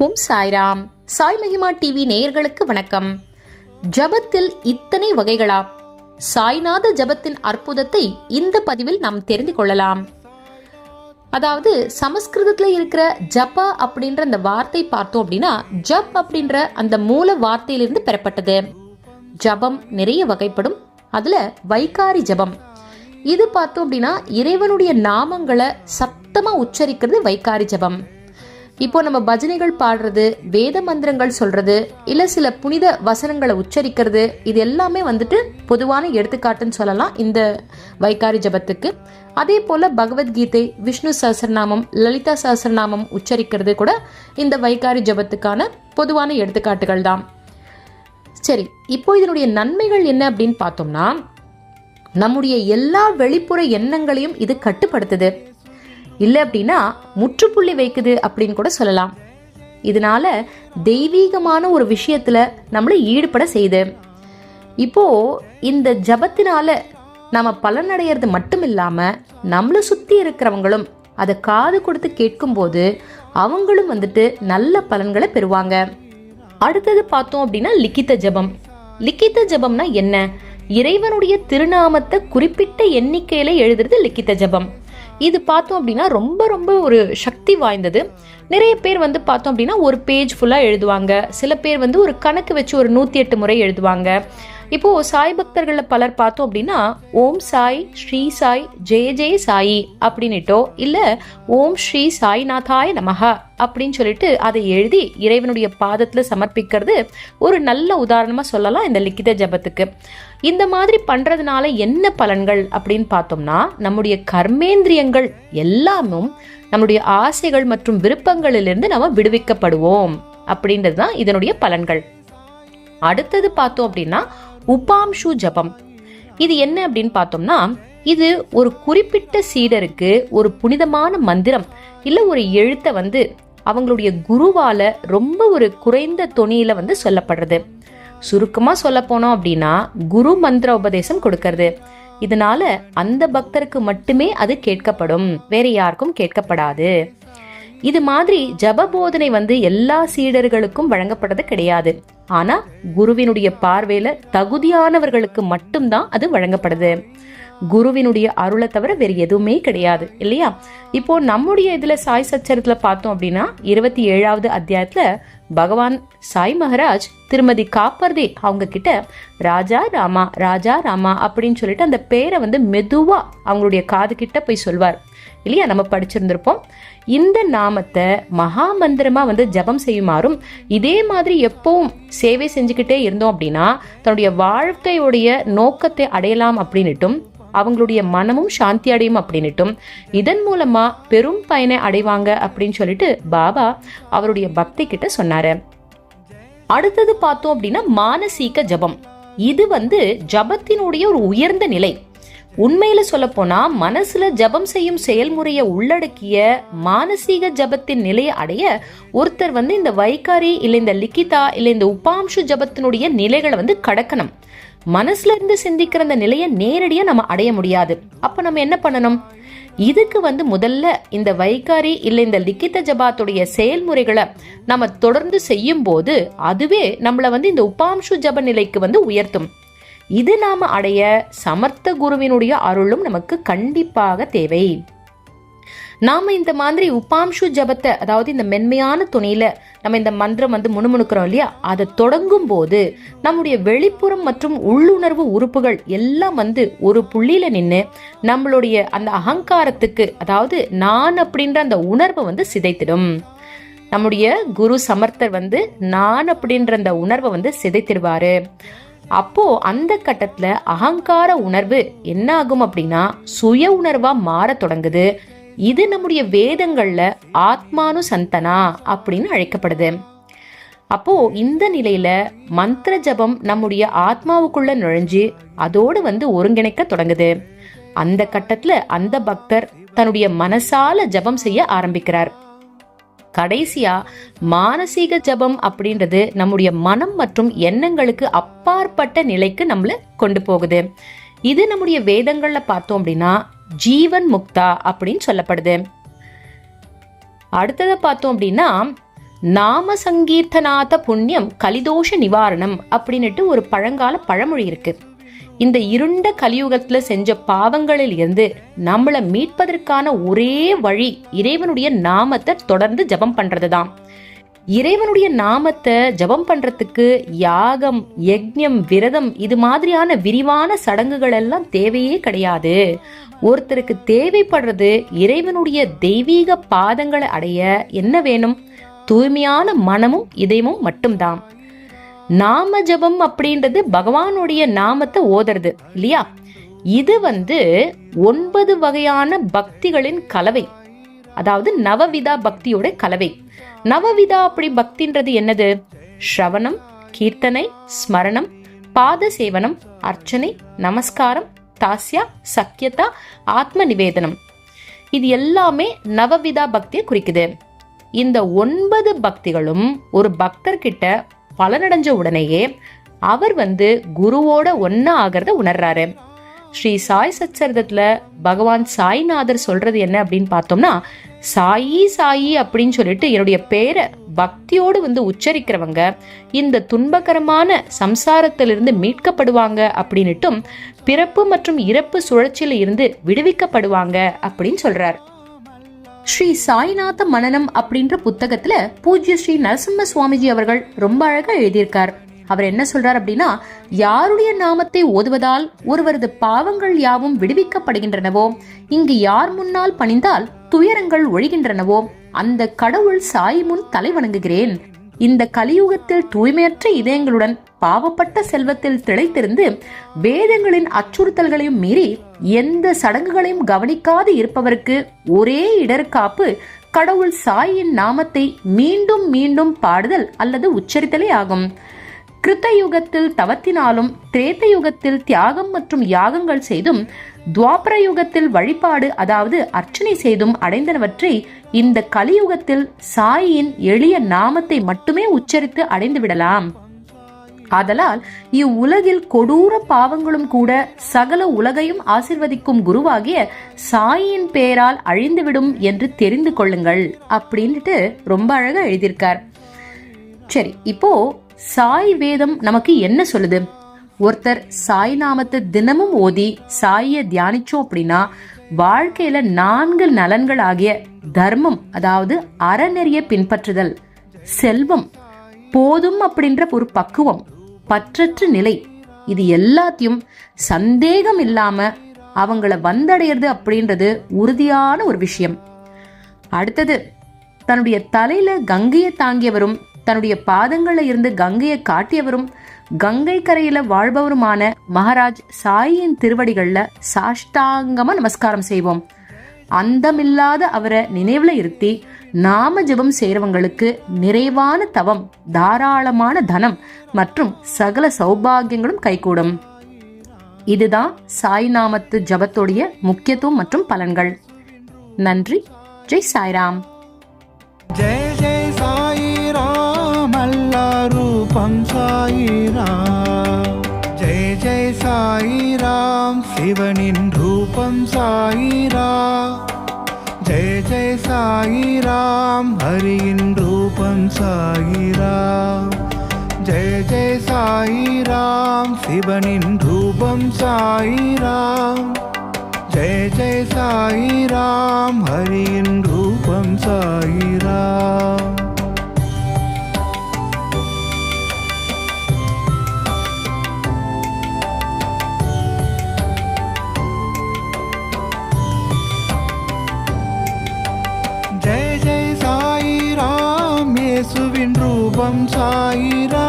ஓம் சாய்ராம். சாய் மகிமா டிவி நேயர்களுக்கு வணக்கம். ஜபத்தில் இத்தனை வகைகளா? சாய்நாத ஜபத்தின் அற்புதத்தை இந்த பதிவில் நாம் தெரிந்து கொள்ளலாம். அதாவது சமஸ்கிருதத்துல இருக்கிற ஜப அப்படின்ற அந்த வார்த்தை பார்த்தோம் அப்படின்னா ஜப் அப்படின்ற அந்த மூல வார்த்தையிலிருந்து பெறப்பட்டது. ஜபம் நிறைய வகைப்படும். அதுல வைகாரி ஜபம். இது பார்த்தோம் அப்படின்னா இறைவனுடைய நாமங்களை சத்தமா உச்சரிக்கிறது வைகாரி ஜபம். இப்போ நம்ம பஜனைகள் பாடுறது வேத மந்திரங்கள் சொல்றது இல்ல சில புனித வசனங்களை உச்சரிக்கிறது இது எல்லாமே வந்துட்டு பொதுவான எடுத்துக்காட்டுன்னு சொல்லலாம் இந்த வைகாரி ஜபத்துக்கு. அதே போல பகவத்கீதை விஷ்ணு சஹஸ்ரநாமம் லலிதா சஹஸ்ரநாமம் உச்சரிக்கிறது கூட இந்த வைகாரி ஜபத்துக்கான பொதுவான எடுத்துக்காட்டுகள் தான். சரி இப்போ இதனுடைய நன்மைகள் என்ன அப்படின்னு பார்த்தோம்னா நம்முடைய எல்லா வெளிப்புற எண்ணங்களையும் இது கட்டுப்படுத்துது. இல்லை அப்படின்னா முற்றுப்புள்ளி வைக்குது அப்படின்னு கூட சொல்லலாம். இதனால தெய்வீகமான ஒரு விஷயத்துல நம்மளை ஈடுபட செய்யுது. இப்போ இந்த ஜபத்தினால நம்ம பலனடைகிறது மட்டும் இல்லாம நம்மளை சுத்தி இருக்கிறவங்களும் அதை காது கொடுத்து கேட்கும்போது அவங்களும் வந்துட்டு நல்ல பலன்களை பெறுவாங்க. அடுத்தது பார்த்தோம் அப்படின்னா லிக்கித்த ஜபம். லிக்கித்த ஜபம்னா என்ன? இறைவனுடைய திருநாமத்தை குறிப்பிட்ட எண்ணிக்கையில எழுதுறது லிக்கித்த ஜபம். இது பார்த்தோம் அப்படின்னா ரொம்ப ரொம்ப ஒரு சக்தி வாய்ந்தது. நிறைய பேர் வந்து பார்த்தோம் அப்படின்னா ஒரு பேஜ் ஃபுல்லாக எழுதுவாங்க. சில பேர் வந்து ஒரு கணக்கு வச்சு ஒரு நூற்றி எட்டு முறை எழுதுவாங்க. இப்போ சாய் பக்தர்களில் பலர் பார்த்தோம் அப்படின்னா ஓம் சாய் ஸ்ரீ சாய் ஜெய ஜெய சாயி அப்படின்னுட்டோ இல்லை ஓம் ஸ்ரீ சாய்நாதாய நமஹா அப்படின்னு சொல்லிட்டு அதை எழுதி இறைவனுடைய பாதத்தில் சமர்ப்பிக்கிறது ஒரு நல்ல உதாரணமாக சொல்லலாம் இந்த லிக்கித ஜபத்துக்கு. இந்த மாதிரி பண்றதுனால என்ன பலன்கள் அப்படின்னு பார்த்தோம்னா நம்முடைய கர்மேந்திரியங்கள் எல்லாமும் நம்முடைய ஆசைகள் மற்றும் விருப்பங்களிலிருந்து நம்ம விடுவிக்கப்படுவோம் அப்படின்றது தான் இதனுடைய பலன்கள். அடுத்தது பார்த்தோம் அப்படின்னா உபாம்ஷு ஜபம். இது என்ன அப்படின்னு பார்த்தோம்னா இது ஒரு குறிப்பிட்ட சீடருக்கு ஒரு புனிதமான மந்திரம். இல்லை ஒரு எழுத்தை வந்து அவங்களுடைய குருவால ரொம்ப ஒரு குறைந்த தொனியில வந்து சொல்லப்படுறது. சுருக்கமா சொல்ல போனோம் அப்படின்னா குரு மந்திர உபதேசம் கொடுக்கறது. இதனால அந்த பக்தருக்கு மட்டுமே அது கேட்கப்படும். வேற யாருக்கும் கேட்கப்படாது. இது மாதிரி ஜப போதனை வந்து எல்லா சீடர்களுக்கும் வழங்கப்படுறது கிடையாது. ஆனா குருவினுடைய பார்வையில தகுதியானவர்களுக்கு மட்டும்தான் அது வழங்கப்படுது. குருவினுடைய அருளை தவிர வேறு எதுவுமே கிடையாது இல்லையா? இப்போ நம்முடைய இதுல சாய் சச்சரத்துல பார்த்தோம் அப்படின்னா இருபத்தி ஏழாவது அத்தியாயத்துல பகவான் சாய் மகராஜ் திருமதி காப்பர்தே அவங்க கிட்ட ராஜா ராமா ராஜா ராமா அப்படின்னு சொல்லிட்டு அந்த பேரை வந்து மெதுவா அவங்களுடைய காது கிட்ட போய் சொல்வார். இல்லையா? நம்ம படிச்சிருந்திருப்போம். இந்த நாமத்தை மகா மந்திரமா வந்து ஜபம் செய்யுமாறும் இதே மாதிரி எப்பவும் சேவை செஞ்சுக்கிட்டே இருந்தோம் அப்படின்னா தன்னுடைய வாழ்க்கையுடைய நோக்கத்தை அடையலாம் அப்படின்னுட்டும் அவங்களுடைய மனமும் சாந்தி அடையும் அப்படின்னுட்டும். இதன் மூலமா பெரும் பயனை அடைவாங்க அப்படின்னு சொல்லிட்டு பாபா அவருடைய பக்தி கிட்ட சொன்னாரு. அடுத்தது பார்த்தோம் அப்படின்னா மானசீக ஜபம். இது வந்து ஜபத்தினுடைய ஒரு உயர்ந்த நிலை. உண்மையில சொல்ல போனா மனசுல ஜபம் செய்யும் செயல்முறையை உள்ளடக்கிய மானசீக ஜபத்தின் நிலையை அடைய ஒருத்தர் வந்து இந்த வைகாரி இல்ல இந்த லிக்கிதா இல்ல இந்த உபாம்சு ஜபத்தினுடைய நிலைகளை வந்து கடக்கணும். மனசுல இருந்து சிந்திக்கிற அந்த நிலையை நேரடியா நம்ம அடைய முடியாது. அப்ப நம்ம என்ன பண்ணணும்? இதுக்கு வந்து முதல்ல இந்த வைகாரி இல்லை இந்த லிக்கித ஜபாத்துடைய செயல்முறைகளை நம்ம தொடர்ந்து செய்யும் போது அதுவே நம்மளை வந்து இந்த உபாம்சு ஜப நிலைக்கு வந்து உயர்த்தும். இது நாம அடைய சமர்த்த குருவினுடைய அருளும் நமக்கு கண்டிப்பாக தேவை. நாம இந்த மாதிரி உபாம்சு ஜபத்தை அதாவது இந்த மென்மையான துணியில நம்ம இந்த மந்திரம் வந்து முணுமுணுக்கிறோம் இல்லையா? அதை தொடங்கும் போது நம்முடைய வெளிப்புறம் மற்றும் உள்ளுணர்வு உறுப்புகள் எல்லாம் வந்து ஒரு புள்ளியில நின்று நம்மளுடைய அந்த அகங்காரத்துக்கு அதாவது நான் அப்படின்ற அந்த உணர்வை வந்து சிதைத்திடும். நம்முடைய குரு சமர்த்தர் வந்து நான் அப்படின்ற அந்த உணர்வை வந்து சிதைத்திடுவாரு. அப்போ அந்த கட்டத்துல அகங்கார உணர்வு என்ன ஆகும் அப்படின்னா சுய உணர்வா மாற தொடங்குது. இது நம்முடைய வேதங்களில் ஆத்மானு சந்தனா அப்படின்னு அழைக்கப்படுது. அப்போ இந்த நிலையில மந்திர ஜபம் நம்முடைய ஆத்மாவுக்குள்ள நுழைஞ்சு அதோடு வந்து ஒருங்கிணைக்க தொடங்குது. அந்த கட்டத்துல அந்த பக்தர் தன்னுடைய மனசால ஜபம் செய்ய ஆரம்பிக்கிறார். கடைசியா மானசீக ஜபம் அப்படின்றது நம்முடைய மனம் மற்றும் எண்ணங்களுக்கு அப்பாற்பட்ட நிலைக்கு நம்மள கொண்டு போகுது. இது நம்முடைய வேதங்கள்ல பார்த்தோம் அப்படின்னா ஜீவன் முக்தா அப்படின்னு சொல்லப்படுது. அடுத்ததை பார்த்தோம் அப்படின்னா நாம சங்கீர்த்தநாத புண்ணியம் கலிதோஷ நிவாரணம் அப்படின்னுட்டு ஒரு பழங்கால பழமொழி இருக்கு. இந்த இருண்ட கலியுகத்துல செஞ்ச பாவங்களில் இருந்து நம்மளை மீட்பதற்கான ஒரே வழி இறைவனுடைய நாமத்தை தொடர்ந்து ஜபம் பண்றதுதான். இறைவனுடைய நாமத்தை ஜபம் பண்றதுக்கு யாகம் யக்ஞம் விரதம் இது மாதிரியான விரிவான சடங்குகள் எல்லாம் தேவையே கிடையாது. ஒருத்தருக்கு தேவைப்படுறது இறைவனுடைய தெய்வீக பாதங்களை அடைய என்ன வேணும்? தூய்மையான மனமும் இதயமும் மட்டும்தான். நாம ஜபம் அப்படின்றது பகவானுடைய நாமத்தை ஓதுறது இல்லையா? இது வந்து ஒன்பது வகையான பக்திகளின் கலவை. அதாவது நவவிதா பக்தியோட கலவை. நவவிதா அப்படி பக்தின்றது என்னது? ஸ்ரவணம் கீர்த்தனை ஸ்மரணம் பாத சேவனம் அர்ச்சனை நமஸ்காரம் தாஸ்யா சக்கியதா ஆத்ம நிவேதனம் இது எல்லாமே நவவிதா பக்தியை குறிக்குது. இந்த ஒன்பது பக்திகளும் ஒரு பக்தர்கிட்ட பலனடைஞ்ச உடனேயே அவர் வந்து குருவோட ஒன்னா ஆகிறத உணர்றாரு. ஸ்ரீ சாய் சச்சரிதத்துல பகவான் சாய்நாதர் சொல்றது என்ன அப்படின்னு பார்த்தோம்னா சாயி சாயி அப்படின்னு சொல்லிட்டு என்னுடைய பேரை பக்தியோடு வந்து உச்சரிக்கிறவங்க இந்த துன்பகரமான சம்சாரத்திலிருந்து மீட்கப்படுவாங்க அப்படின்னுட்டும் பிறப்பு மற்றும் இறப்பு சுழற்சியில இருந்து விடுவிக்கப்படுவாங்க அப்படின்னு சொல்றார். ஸ்ரீ சாய்நாத மனநம் அப்படின்ற புத்தகத்துல பூஜ்ய ஸ்ரீ நரசிம்ம சுவாமிஜி அவர்கள் ரொம்ப அழகா எழுதியிருக்கார். அவர் என்ன சொல்றார் அப்படின்னா யாருடைய நாமத்தை ஓதுவதால் ஒருவரது பாவங்கள் யாவும் விடுவிக்கப்படுகின்றனவோ இங்கு யார் முன்னால் பணிந்தால் துயரங்கள் ஒழிகின்றனவோ அந்த கடவுள் சாய் முன் தலை வணங்குகிறேன். இந்த கலியுகத்தில் தூய்மையற்ற இதயங்களுடன் பாவப்பட்ட செல்வத்தில் திளைத்திருந்து வேதங்களின் அச்சுறுத்தல்களையும் மீறி எந்த சடங்குகளையும் கவனிக்காது இருப்பவருக்கு ஒரே இடர்காப்பு கடவுள் சாயின் நாமத்தை மீண்டும் மீண்டும் பாடுதல் அல்லது உச்சரித்தலே ஆகும். கிருத்த யுகத்தில் தவத்தினாலும் திரேத்த யுகத்தில் தியாகம் மற்றும் யாகங்கள் செய்தும் துவாபர யுகத்தில் வழிபாடு அதாவது அர்ச்சனை செய்தும் அடைந்தனவற்றை இந்த கலியுகத்தில் சாயின் எளிய நாமத்தை மட்டுமே உச்சரித்து அடைந்து விடலாம் ஆதலால் இவ்வுலகில் கொடூர பாவங்களும் கூட சகல உலகையும் ஆசிர்வதிக்கும் குருவாகிய சாயின் பெயரால் அழிந்துவிடும் என்று தெரிந்து கொள்ளுங்கள் அப்படின்ட்டு ரொம்ப அழகா எழுதியிருக்கார். சரி இப்போ சாய் வேதம் நமக்கு என்ன சொல்லுது? ஒருத்தர் சாய் நாமத்தை தினமும் ஓதி சாயை தியானிச்சோம் அப்படின்னா வாழ்க்கையில நான்கு நலன்கள் ஆகிய தர்மம் அதாவது அறநெறிய பின்பற்றுதல் செல்வம் போதும் அப்படின்ற ஒரு பக்குவம் பற்றற்ற நிலை இது எல்லாத்தையும் சந்தேகம் இல்லாம அவங்கள வந்தடையிறது அப்படின்றது உறுதியான ஒரு விஷயம். அடுத்தது தன்னுடைய தலையில கங்கையை தாங்கியவரும் தன்னுடைய பாதங்கள்ல இருந்து கங்கையை காட்டியவரும் கங்கை கரையில வாழ்பவருமான மகாராஜ் சாயின் திருவடிகள்ல சாஷ்டாங்கமா நமஸ்காரம் செய்வோம். அந்தமில்லாத அவரை நினைவுல இருத்தி நாம ஜபம் செய்கிறவங்களுக்கு நிறைவான தவம் தாராளமான தனம் மற்றும் சகல சௌபாகியங்களும் கைகூடும். இதுதான் சாய்நாமத்து ஜபத்துடைய முக்கியத்துவம் மற்றும் பலன்கள். நன்றி. ஜெய் சாய்ராம். ஜெய் రూపం సాయిరామ్ జయ జయ సాయిరామ్ శివనిన్ రూపం సాయిరా. జయ జయ సాయిరామ్ హరియిన్ రూపం సాయిరామ్ జయ జయ సాయిరామ్ శివనిన్ రూపం సాయిరామ్ జయ జయ సాయిరామ్ హరియిన్ రూపం సాయిరా. ஜெய